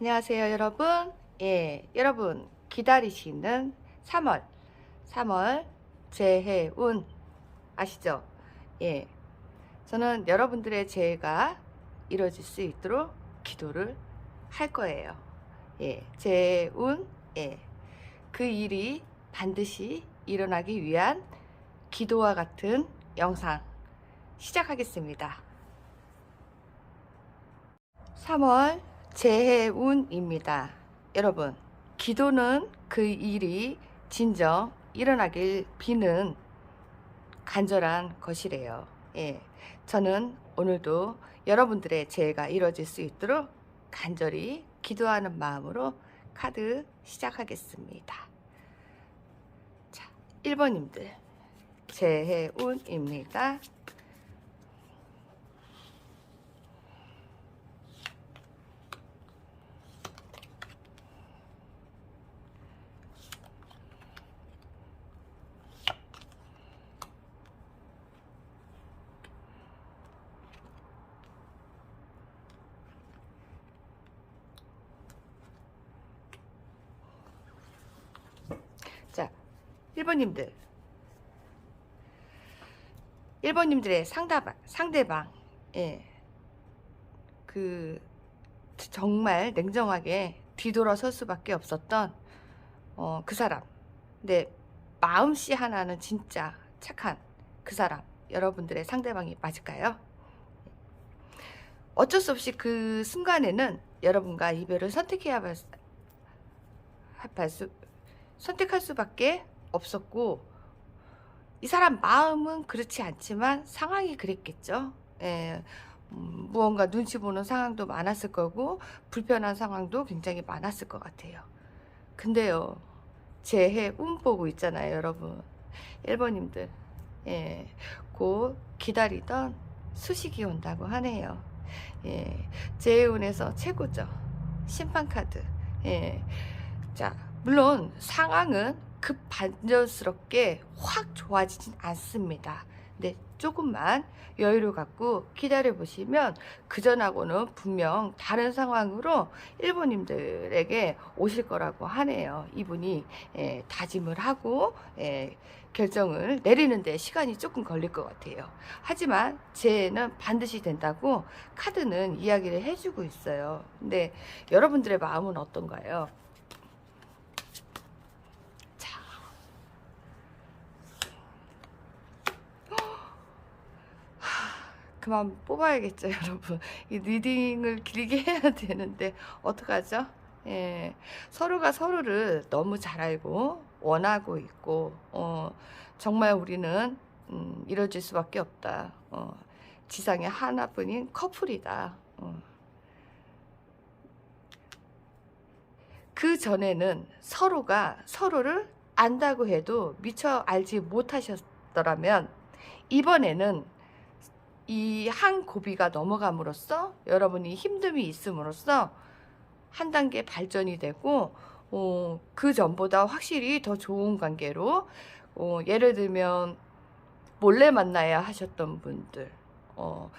안녕하세요, 여러분. 예, 여러분 기다리시는 3월, 3월 재해운 아시죠? 예, 저는 여러분들의 재해가 이루어질 수 있도록 기도를 할 거예요. 예, 재해운, 예, 그 일이 반드시 일어나기 위한 기도와 같은 영상 시작하겠습니다. 3월 재해운입니다. 여러분, 기도는 그 일이 진정 일어나길 비는 간절한 것이래요. 예. 저는 오늘도 여러분들의 재해가 이루어질 수 있도록 간절히 기도하는 마음으로 카드 시작하겠습니다. 자, 1번님들. 재해운입니다. 자, 1번님들. 1번님들의 상대방, 상대방, 예. 그, 정말 냉정하게 뒤돌아설 수밖에 없었던, 어, 그 사람. 근데, 마음씨 하나는 진짜 착한 그 사람. 여러분들의 상대방이 맞을까요? 어쩔 수 없이 그 순간에는 여러분과 이별을 선택해야 할, 수- 선택할 수밖에 없었고 이 사람 마음은 그렇지 않지만 상황이 그랬겠죠. 예, 음, 무언가 눈치 보는 상황도 많았을 거고 불편한 상황도 굉장히 많았을 것 같아요. 근데요, 재해 운 보고 있잖아요, 여러분. 1번님들. 예, 곧 기다리던 수식이 온다고 하네요. 예, 재해운에서 최고죠. 심판카드. 예, 자, 물론 상황은 급 반전스럽게 확 좋아지진 않습니다. 근데 조금만 여유를 갖고 기다려 보시면 그전하고는 분명 다른 상황으로 일본님들에게 오실 거라고 하네요. 이분이 예, 다짐을 하고 예, 결정을 내리는데 시간이 조금 걸릴 것 같아요. 하지만 재는 반드시 된다고 카드는 이야기를 해주고 있어요. 근데 여러분들의 마음은 어떤가요? 자. 하, 그만 뽑아야겠죠, 여러분. 이 리딩을 길게 해야 되는데 어떡하죠? 예. 서로가 서로를 너무 잘 알고 원하고 있고 어, 정말 우리는 음, 이뤄질 수밖에 없다. 어, 지상에 하나뿐인 커플이다. 어. 그 전에는 서로가 서로를 안다고 해도 미처 알지 못하셨더라면 이번에는 이 한 고비가 넘어감으로써 여러분이 힘듦이 있음으로써 한 단계 발전이 되고 어, 그 전보다 확실히 더 좋은 관계로 어, 예를 들면 몰래 만나야 하셨던 분들 어,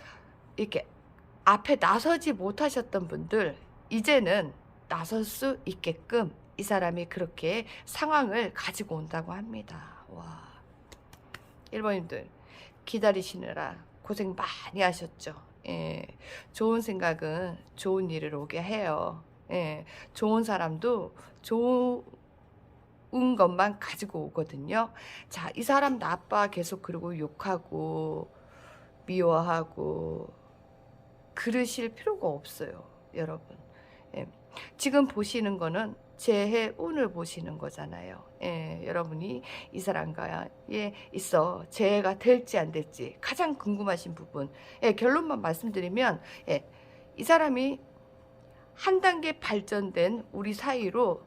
이렇게 앞에 나서지 못하셨던 분들 이제는 나설 수 있게끔 이 사람이 그렇게 상황을 가지고 온다고 합니다. 와. 1번님들 기다리시느라 고생 많이 하셨죠. 예. 좋은 생각은 좋은 일을 오게 해요. 예. 좋은 사람도 좋은 것만 가지고 오거든요. 자, 이 사람 나빠 계속 그러고 욕하고 미워하고 그러실 필요가 없어요. 여러분. 예. 지금 보시는 거는 재해 운을 보시는 거잖아요. 예, 여러분이 이 사람과에 있어 재해가 될지 안 될지 가장 궁금하신 부분. 예, 결론만 말씀드리면 예, 이 사람이 한 단계 발전된 우리 사이로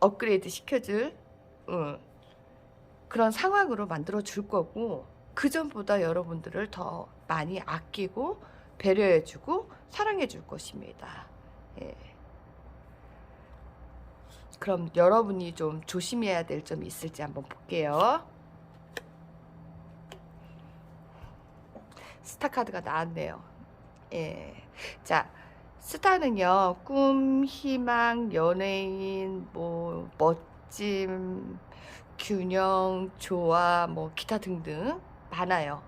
업그레이드 시켜줄 어, 그런 상황으로 만들어 줄 거고 그 전보다 여러분들을 더 많이 아끼고 배려해주고 사랑해줄 것입니다. 예. 그럼 여러분이 좀 조심해야 될 점이 있을지 한번 볼게요. 스타 카드가 나왔네요. 예. 자, 스타는요, 꿈, 희망, 연예인, 뭐, 멋짐, 균형, 조화, 뭐, 기타 등등 많아요.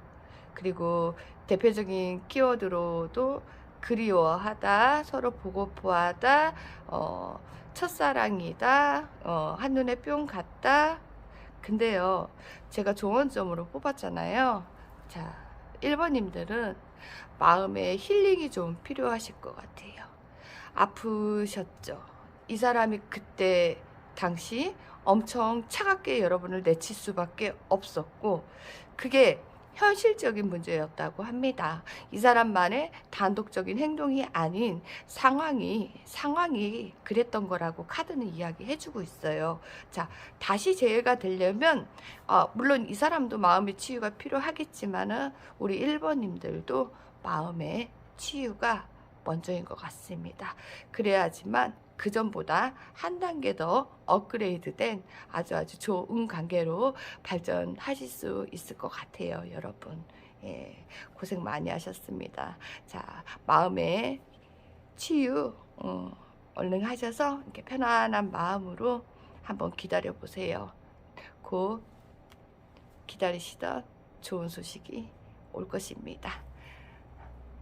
그리고 대표적인 키워드로도 그리워하다, 서로 보고프하다, 어, 첫사랑이다, 어, 한눈에 뿅 갔다. 근데요, 제가 조언점으로 뽑았잖아요. 자, 1번님들은 마음의 힐링이 좀 필요하실 것 같아요. 아프셨죠? 이 사람이 그때 당시 엄청 차갑게 여러분을 내칠 수밖에 없었고, 그게 현실적인 문제였다고 합니다. 이 사람만의 단독적인 행동이 아닌 상황이, 상황이 그랬던 거라고 카드는 이야기해주고 있어요. 자, 다시 재해가 되려면, 아, 물론 이 사람도 마음의 치유가 필요하겠지만은, 우리 1번님들도 마음의 치유가 먼저인 것 같습니다. 그래야지만 그 전보다 한 단계 더 업그레이드된 아주 아주 좋은 관계로 발전하실 수 있을 것 같아요, 여러분. 예, 고생 많이 하셨습니다. 자, 마음의 치유, 어, 얼른 하셔서 이렇게 편안한 마음으로 한번 기다려 보세요. 곧 기다리시던 좋은 소식이 올 것입니다.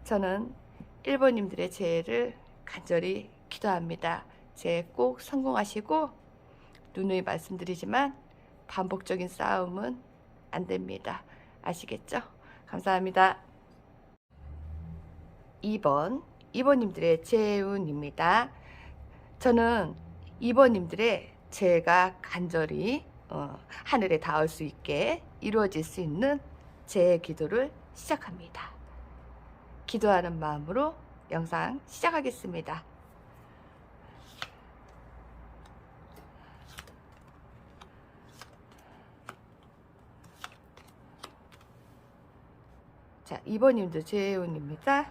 저는 1번님들의 재해를 간절히 기도합니다. 재해 꼭 성공하시고 누누이 말씀드리지만 반복적인 싸움은 안 됩니다. 아시겠죠? 감사합니다. 2번, 2번님들의 재운입니다. 저는 2번님들의 재가 간절히 어, 하늘에 닿을 수 있게 이루어질 수 있는 재 기도를 시작합니다. 기도하는 마음으로 영상 시작하겠습니다. 자, 2번님도 재훈입니다.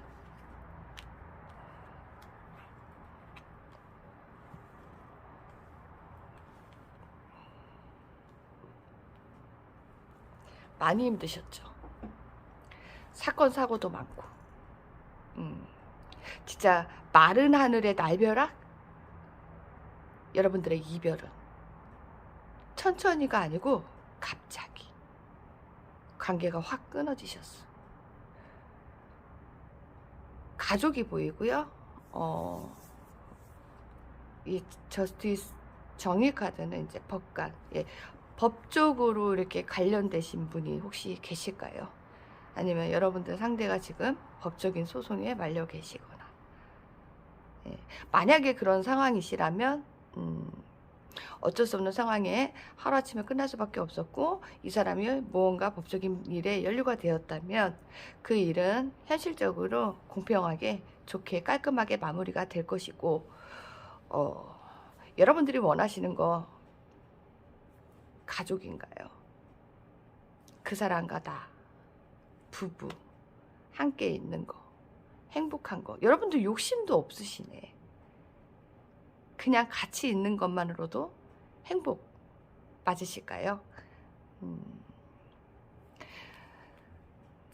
많이 힘드셨죠. 사건 사고도 많고, 음, 진짜 마른 하늘의 날벼락. 여러분들의 이별은 천천히가 아니고 갑자기 관계가 확 끊어지셨어. 가족이 보이고요. 어, 이 저스티스 정의 카드는 이제 법관, 예, 법적으로 이렇게 관련되신 분이 혹시 계실까요? 아니면 여러분들 상대가 지금 법적인 소송에 말려 계시거나. 예, 만약에 그런 상황이시라면, 음, 어쩔 수 없는 상황에 하루아침에 끝날 수밖에 없었고 이 사람이 무언가 법적인 일에 연루가 되었다면 그 일은 현실적으로 공평하게 좋게 깔끔하게 마무리가 될 것이고 어, 여러분들이 원하시는 거 가족인가요? 그 사람과 나 부부 함께 있는 거 행복한 거 여러분들 욕심도 없으시네 그냥 같이 있는 것만으로도 행복 맞으실까요? 음,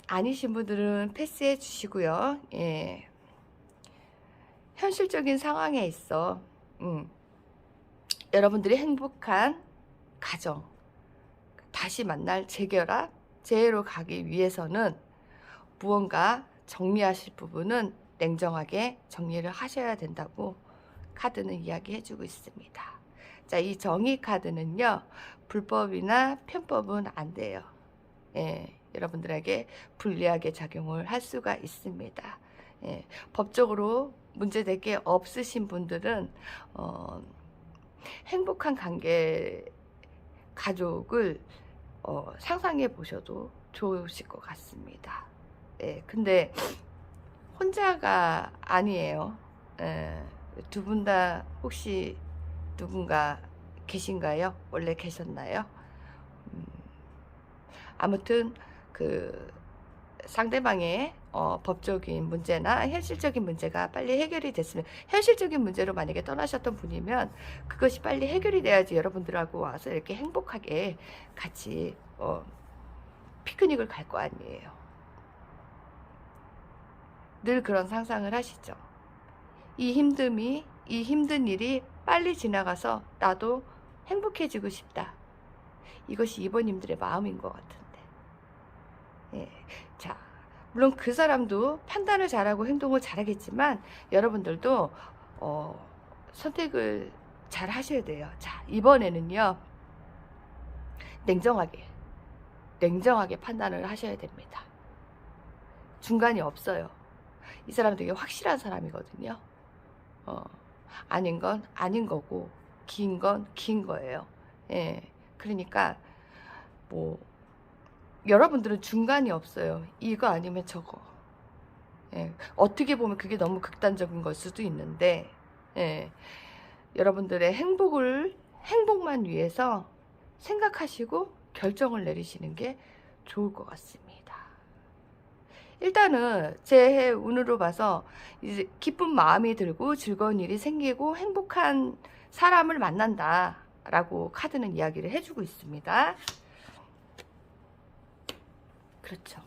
아니신 분들은 패스해 주시고요. 예. 현실적인 상황에 있어 음, 여러분들이 행복한 가정 다시 만날 재결합 재해로 가기 위해서는 무언가 정리하실 부분은 냉정하게 정리를 하셔야 된다고 카드는 이야기해주고 있습니다. 자, 이 정의 카드는요, 불법이나 편법은 안 돼요. 예, 여러분들에게 불리하게 작용을 할 수가 있습니다. 예, 법적으로 문제될 게 없으신 분들은, 어, 행복한 관계, 가족을 어, 상상해 보셔도 좋으실 것 같습니다. 예, 근데 혼자가 아니에요. 예, 두 분 다 혹시 누군가 계신가요? 원래 계셨나요? 음, 아무튼 그 상대방의 어, 법적인 문제나 현실적인 문제가 빨리 해결이 됐으면 현실적인 문제로 만약에 떠나셨던 분이면 그것이 빨리 해결이 돼야지 여러분들하고 와서 이렇게 행복하게 같이 어, 피크닉을 갈 거 아니에요. 늘 그런 상상을 하시죠. 이 힘듦이, 이 힘든 일이 빨리 지나가서 나도 행복해지고 싶다. 이것이 이번님들의 마음인 것 같은데. 예. 자, 물론 그 사람도 판단을 잘하고 행동을 잘하겠지만 여러분들도 어, 선택을 잘 하셔야 돼요. 자, 이번에는요. 냉정하게, 냉정하게 판단을 하셔야 됩니다. 중간이 없어요. 이 사람 되게 확실한 사람이거든요. 어, 아닌 건 아닌 거고, 긴 건 긴 거예요. 예. 그러니까, 뭐, 여러분들은 중간이 없어요. 이거 아니면 저거. 예. 어떻게 보면 그게 너무 극단적인 걸 수도 있는데, 예. 여러분들의 행복을, 행복만 위해서 생각하시고 결정을 내리시는 게 좋을 것 같습니다. 일단은 제 운으로 봐서 이제 기쁜 마음이 들고 즐거운 일이 생기고 행복한 사람을 만난다 라고 카드는 이야기를 해주고 있습니다. 그렇죠.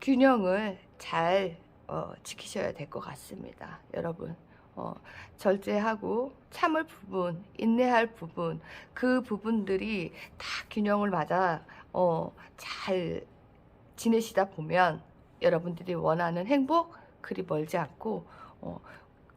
균형을 잘 어, 지키셔야 될 것 같습니다. 여러분. 어, 절제하고 참을 부분, 인내할 부분, 그 부분들이 다 균형을 맞아 어, 잘 지내시다 보면 여러분들이 원하는 행복 그리 멀지 않고 어,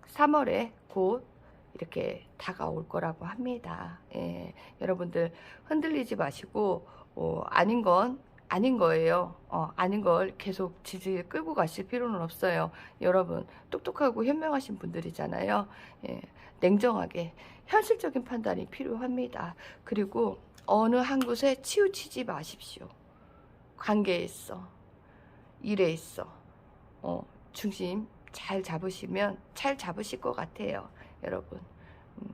3월에 곧 이렇게 다가올 거라고 합니다. 예, 여러분들 흔들리지 마시고 어, 아닌 건 아닌 거예요. 어, 아닌 걸 계속 지지 끌고 가실 필요는 없어요. 여러분 똑똑하고 현명하신 분들이잖아요. 예, 냉정하게 현실적인 판단이 필요합니다. 그리고 어느 한 곳에 치우치지 마십시오. 관계에 있어, 일에 있어, 어, 중심 잘 잡으시면 잘 잡으실 것 같아요, 여러분. 음,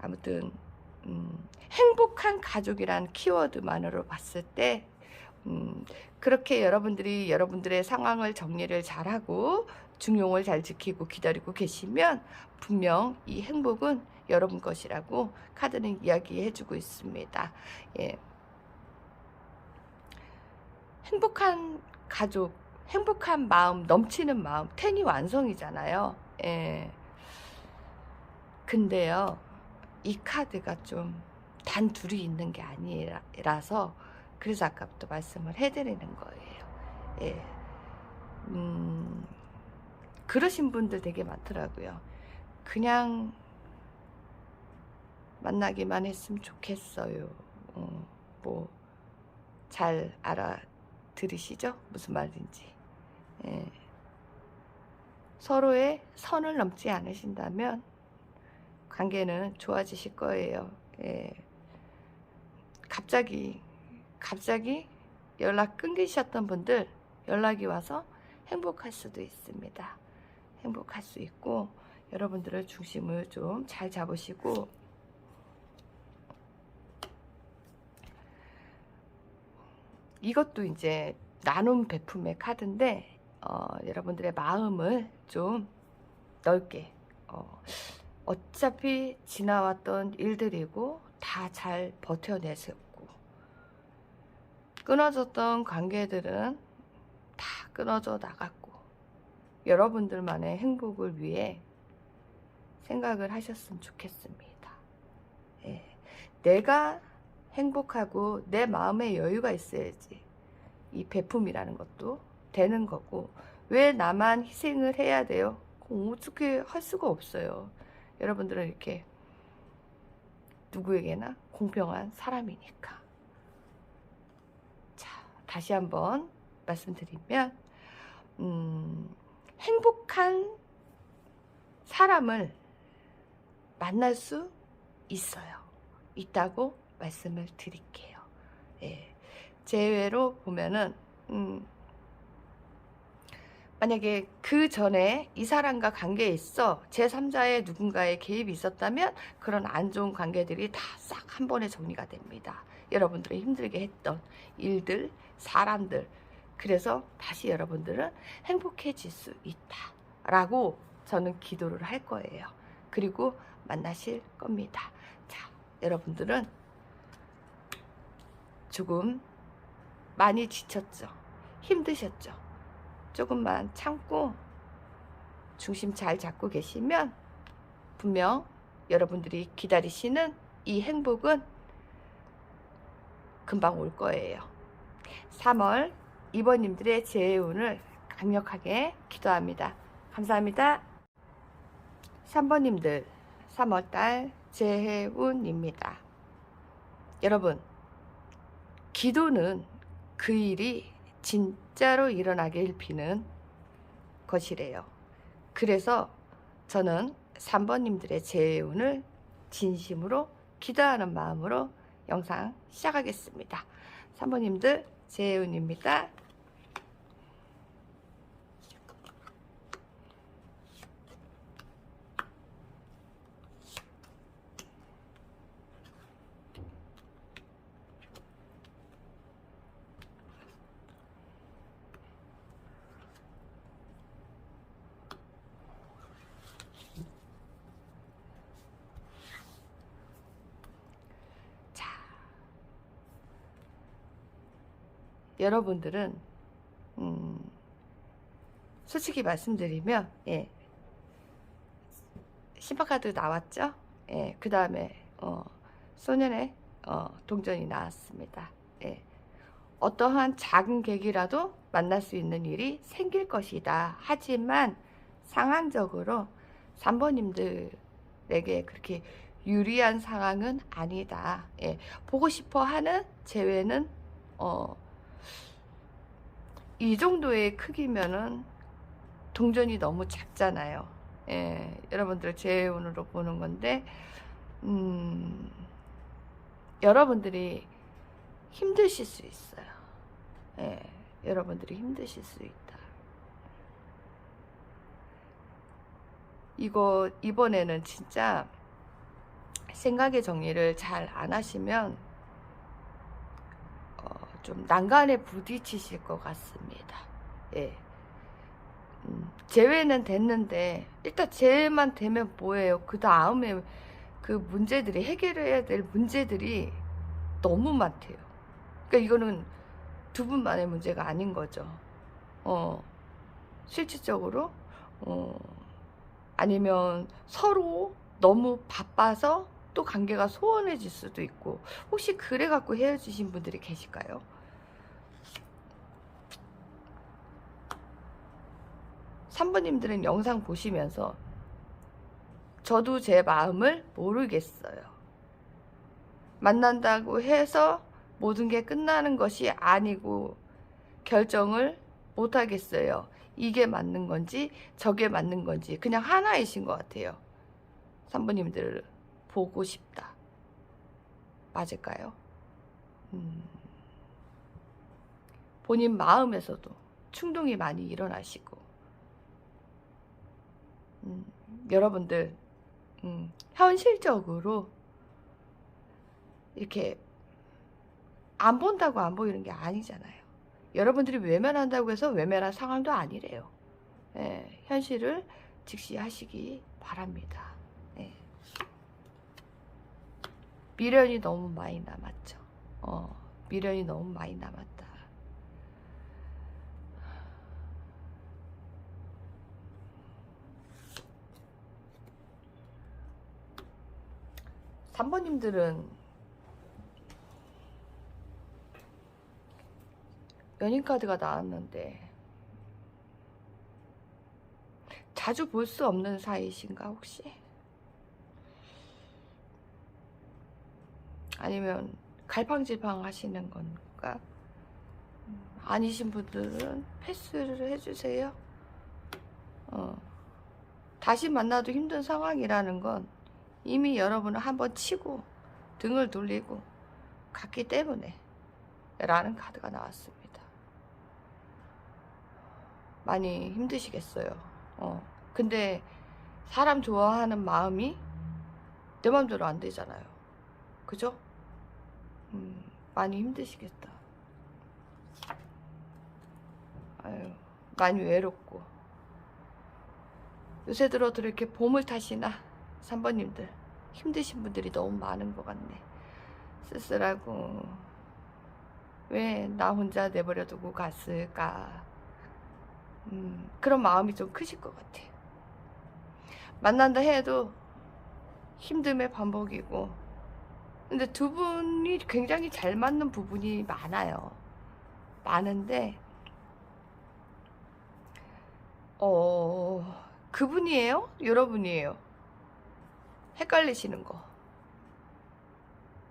아무튼 음, 행복한 가족이란 키워드만으로 봤을 때 음, 그렇게 여러분들이 여러분들의 상황을 정리를 잘하고 중용을 잘 지키고 기다리고 계시면 분명 이 행복은 여러분 것이라고 카드는 이야기해주고 있습니다. 예. 행복한 가족, 행복한 마음, 넘치는 마음, 텐이 완성이잖아요. 예. 근데요, 이 카드가 좀 단 둘이 있는 게 아니라서 그래서 아까부터 말씀을 해드리는 거예요. 예. 음, 그러신 분들 되게 많더라고요. 그냥 만나기만 했으면 좋겠어요. 어, 뭐, 잘 알아 들으시죠? 무슨 말인지. 예. 서로의 선을 넘지 않으신다면 관계는 좋아지실 거예요. 예. 갑자기 갑자기 연락 끊기셨던 분들 연락이 와서 행복할 수도 있습니다. 행복할 수 있고 여러분들의 중심을 좀 잘 잡으시고 이것도 이제 나눔 베품의 카드인데 어, 여러분들의 마음을 좀 넓게 어, 어차피 지나왔던 일들이고 다 잘 버텨내셨고 끊어졌던 관계들은 다 끊어져 나갔고 여러분들만의 행복을 위해 생각을 하셨으면 좋겠습니다. 예. 내가 행복하고 내 마음에 여유가 있어야지 이 베품이라는 것도 되는 거고 왜 나만 희생을 해야 돼요? 어떻게 할 수가 없어요. 여러분들은 이렇게 누구에게나 공평한 사람이니까. 자, 다시 한번 말씀드리면, 음, 행복한 사람을 만날 수 있어요. 있다고 말씀을 드릴게요. 예. 제외로 보면은, 음, 만약에 그 전에 이 사람과 관계에 있어 제3자의 누군가의 개입이 있었다면 그런 안 좋은 관계들이 다 싹 한 번에 정리가 됩니다. 여러분들이 힘들게 했던 일들, 사람들. 그래서 다시 여러분들은 행복해질 수 있다 라고 저는 기도를 할 거예요. 그리고 만나실 겁니다. 자, 여러분들은 조금 많이 지쳤죠? 힘드셨죠? 조금만 참고 중심 잘 잡고 계시면 분명 여러분들이 기다리시는 이 행복은 금방 올 거예요. 3월 이번님들의 재운을 강력하게 기도합니다. 감사합니다. 3번님들 3월달 재해운입니다. 여러분 기도는 그 일이 진짜로 일어나길 비는 것이래요. 그래서 저는 3번님들의 재해운을 진심으로 기도하는 마음으로 영상 시작하겠습니다. 3번님들 재해운입니다. 자, 여러분들은 음, 솔직히 말씀드리면 예, 신박카드 나왔죠? 예, 그 다음에 어, 소년의 어, 동전이 나왔습니다. 예, 어떠한 작은 계기라도 만날 수 있는 일이 생길 것이다. 하지만 상황적으로 3번님들에게 그렇게 유리한 상황은 아니다. 예, 보고 싶어 하는 재회는 어, 이 정도의 크기면은 동전이 너무 작잖아요. 예, 여러분들 재운으로 보는 건데, 음, 여러분들이 힘드실 수 있어요. 예, 여러분들이 힘드실 수 있다. 이거 이번에는 진짜 생각의 정리를 잘 안 하시면 어, 좀 난간에 부딪히실 것 같습니다. 예. 음, 재회는 됐는데 일단 재회만 되면 뭐예요? 그 다음에 그 문제들이 해결해야 될 문제들이 너무 많대요. 그러니까 이거는 두 분만의 문제가 아닌 거죠. 어, 실질적으로 어, 아니면 서로 너무 바빠서 또 관계가 소원해질 수도 있고 혹시 그래 갖고 헤어지신 분들이 계실까요? 삼번님들은 영상 보시면서 저도 제 마음을 모르겠어요. 만난다고 해서 모든 게 끝나는 것이 아니고 결정을 못 하겠어요. 이게 맞는 건지 저게 맞는 건지 그냥 하나이신 것 같아요. 산부님들 보고 싶다. 맞을까요? 음, 본인 마음에서도 충동이 많이 일어나시고 음, 여러분들 음, 현실적으로 이렇게 안 본다고 안 보이는 게 아니잖아요. 여러분들이 외면한다고 해서 외면한 상황도 아니래요. 예, 현실을 직시하시기 바랍니다. 예. 미련이 너무 많이 남았죠. 어, 미련이 너무 많이 남았죠. 3번님들은 연인카드가 나왔는데 자주 볼 수 없는 사이신가 혹시? 아니면 갈팡질팡 하시는 건가? 아니신 분들은 패스를 해주세요. 어. 다시 만나도 힘든 상황이라는 건 이미 여러분은 한번 치고 등을 돌리고 갔기 때문에 라는 카드가 나왔습니다. 많이 힘드시겠어요. 어. 근데 사람 좋아하는 마음이 내 마음대로 안 되잖아요. 그죠? 음, 많이 힘드시겠다. 아유, 많이 외롭고. 요새 들어도 이렇게 봄을 타시나? 3번님들. 힘드신 분들이 너무 많은 것 같네. 쓸쓸하고. 왜 나 혼자 내버려 두고 갔을까? 음, 그런 마음이 좀 크실 것 같아요. 만난다 해도 힘듦의 반복이고 근데 두 분이 굉장히 잘 맞는 부분이 많아요. 많은데 어 그분이에요? 여러분이에요? 헷갈리시는 거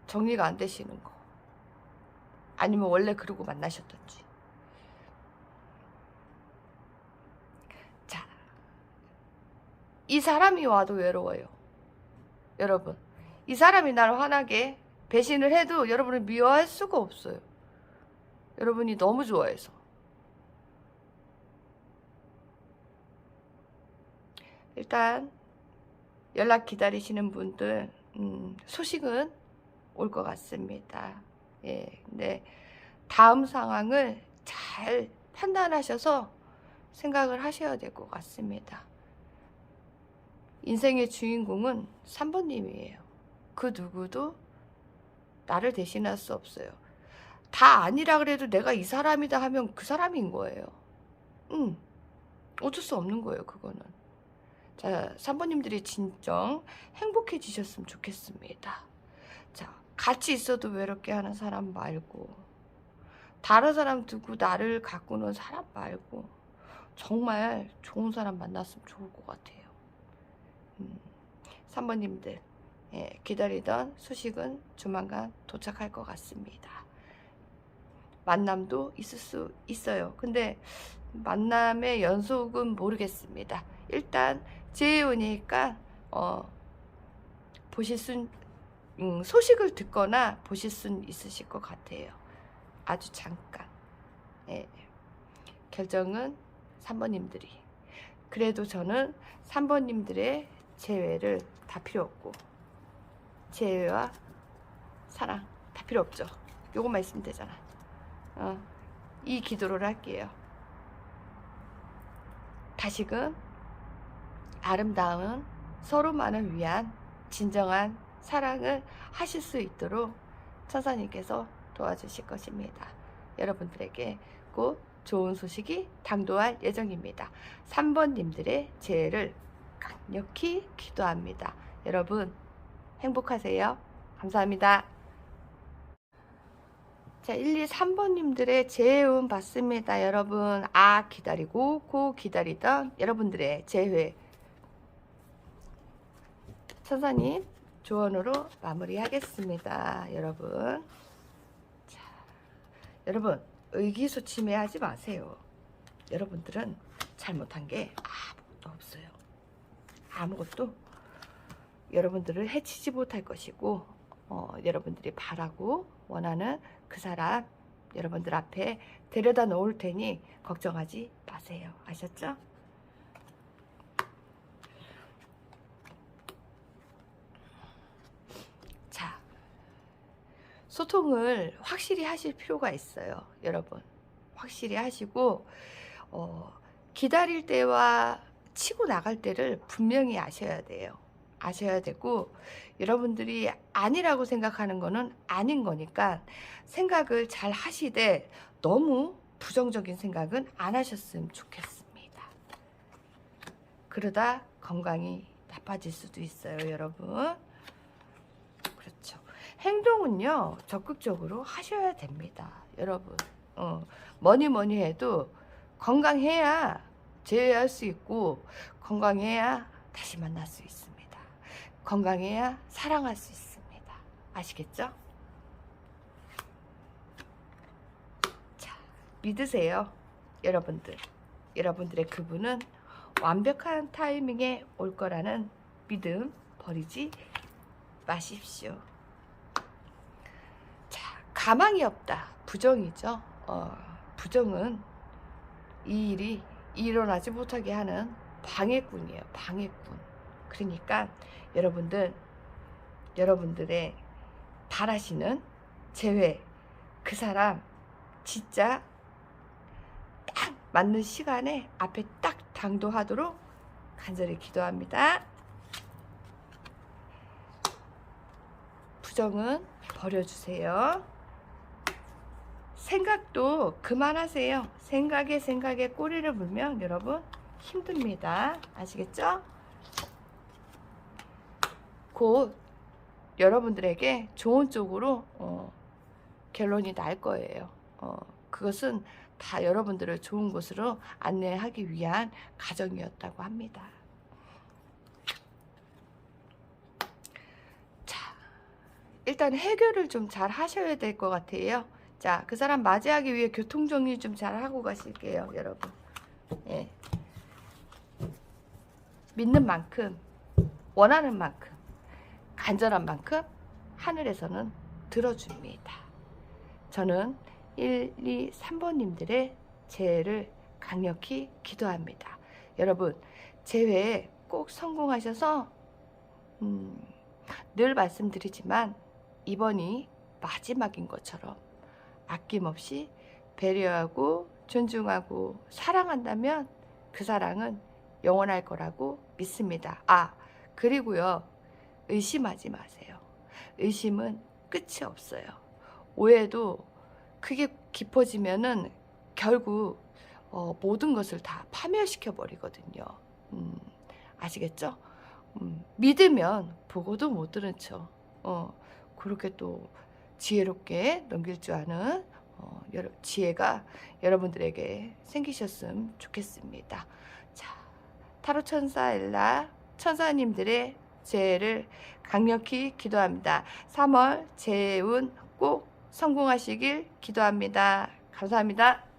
정리가 안 되시는 거 아니면 원래 그러고 만나셨던지 자, 이 사람이 와도 외로워요. 여러분, 이 사람이 날 화나게 배신을 해도 여러분을 미워할 수가 없어요. 여러분이 너무 좋아해서. 일단 연락 기다리시는 분들 음, 소식은 올 것 같습니다. 예, 근데 다음 상황을 잘 판단하셔서 생각을 하셔야 될 것 같습니다. 인생의 주인공은 3번님이에요. 그 누구도 나를 대신할 수 없어요. 다 아니라 그래도 내가 이 사람이다 하면 그 사람인 거예요. 응. 어쩔 수 없는 거예요, 그거는. 자, 3번님들이 진정 행복해지셨으면 좋겠습니다. 자, 같이 있어도 외롭게 하는 사람 말고, 다른 사람 두고 나를 가꾸는 사람 말고, 정말 좋은 사람 만났으면 좋을 것 같아요. 음, 3번님들, 예, 기다리던 소식은 조만간 도착할 것 같습니다. 만남도 있을 수 있어요. 근데 만남의 연속은 모르겠습니다. 일단 제운이니까 어, 보실 수 음, 소식을 듣거나 보실 수 있으실 것 같아요. 아주 잠깐. 예. 결정은 3번님들이. 그래도 저는 3번님들의 재회를 다 필요 없고 재회와 사랑 다 필요 없죠. 요것만 있으면 되잖아. 어, 이 기도를 할게요. 다시금 아름다운 서로만을 위한 진정한 사랑을 하실 수 있도록 천사님께서 도와주실 것입니다. 여러분들에게 꼭 좋은 소식이 당도할 예정입니다. 3번님들의 재해를 강력히 기도합니다. 여러분 행복하세요. 감사합니다. 자, 1, 2, 3번님들의 재회운 받습니다. 여러분, 아 기다리고 고 기다리던 여러분들의 재회 천사님 조언으로 마무리하겠습니다. 여러분. 자, 여러분, 의기소침해하지 마세요. 여러분들은 잘못한 게 아무것도 없어요. 아무것도 여러분들을 해치지 못할 것이고 어, 여러분들이 바라고 원하는 그 사람 여러분들 앞에 데려다 놓을 테니 걱정하지 마세요. 아셨죠? 자, 소통을 확실히 하실 필요가 있어요. 여러분. 확실히 하시고 어, 기다릴 때와 치고 나갈 때를 분명히 아셔야 돼요. 아셔야 되고 여러분들이 아니라고 생각하는 거는 아닌 거니까 생각을 잘 하시되 너무 부정적인 생각은 안 하셨으면 좋겠습니다. 그러다 건강이 나빠질 수도 있어요, 여러분. 행동은요, 적극적으로 하셔야 됩니다, 여러분. 어, 뭐니 뭐니 해도 건강해야 제외할 수 있고, 건강해야 다시 만날 수 있습니다. 건강해야 사랑할 수 있습니다. 아시겠죠? 자, 믿으세요. 여러분들. 여러분들의 그분은 완벽한 타이밍에 올 거라는 믿음 버리지 마십시오. 자, 가망이 없다. 부정이죠. 어, 부정은 이 일이 일어나지 못하게 하는 방해꾼이에요. 방해꾼. 그러니까 여러분들 여러분들의 바라시는 재회 그 사람 진짜 딱 맞는 시간에 앞에 딱 당도하도록 간절히 기도합니다. 부정은 버려주세요. 생각도 그만하세요. 생각에 생각에 꼬리를 물면 여러분 힘듭니다. 아시겠죠? 곧 여러분들에게 좋은 쪽으로 어, 결론이 날 거예요. 어, 그것은 다 여러분들을 좋은 곳으로 안내하기 위한 과정이었다고 합니다. 자, 일단 해결을 좀 잘 하셔야 될 것 같아요. 자, 그 사람 맞이하기 위해 교통 정리 좀 잘 하고 가실게요, 여러분. 예. 믿는 만큼, 원하는 만큼, 간절한 만큼 하늘에서는 들어줍니다. 저는 1, 2, 3번님들의 재회를 강력히 기도합니다. 여러분, 재회에 꼭 성공하셔서, 음, 늘 말씀드리지만, 이번이 마지막인 것처럼 아낌없이 배려하고 존중하고 사랑한다면 그 사랑은 영원할 거라고 믿습니다. 아, 그리고요. 의심하지 마세요. 의심은 끝이 없어요. 오해도 크게 깊어지면은 결국 어, 모든 것을 다 파멸시켜 버리거든요. 음, 아시겠죠? 음, 믿으면 보고도 못 들은 척. 어, 그렇게 또 지혜롭게 넘길 줄 아는 어, 지혜가 여러분들에게 생기셨으면 좋겠습니다. 자, 타로 천사 엘라 천사님들의 재해를 강력히 기도합니다. 3월 재운 꼭 성공하시길 기도합니다. 감사합니다.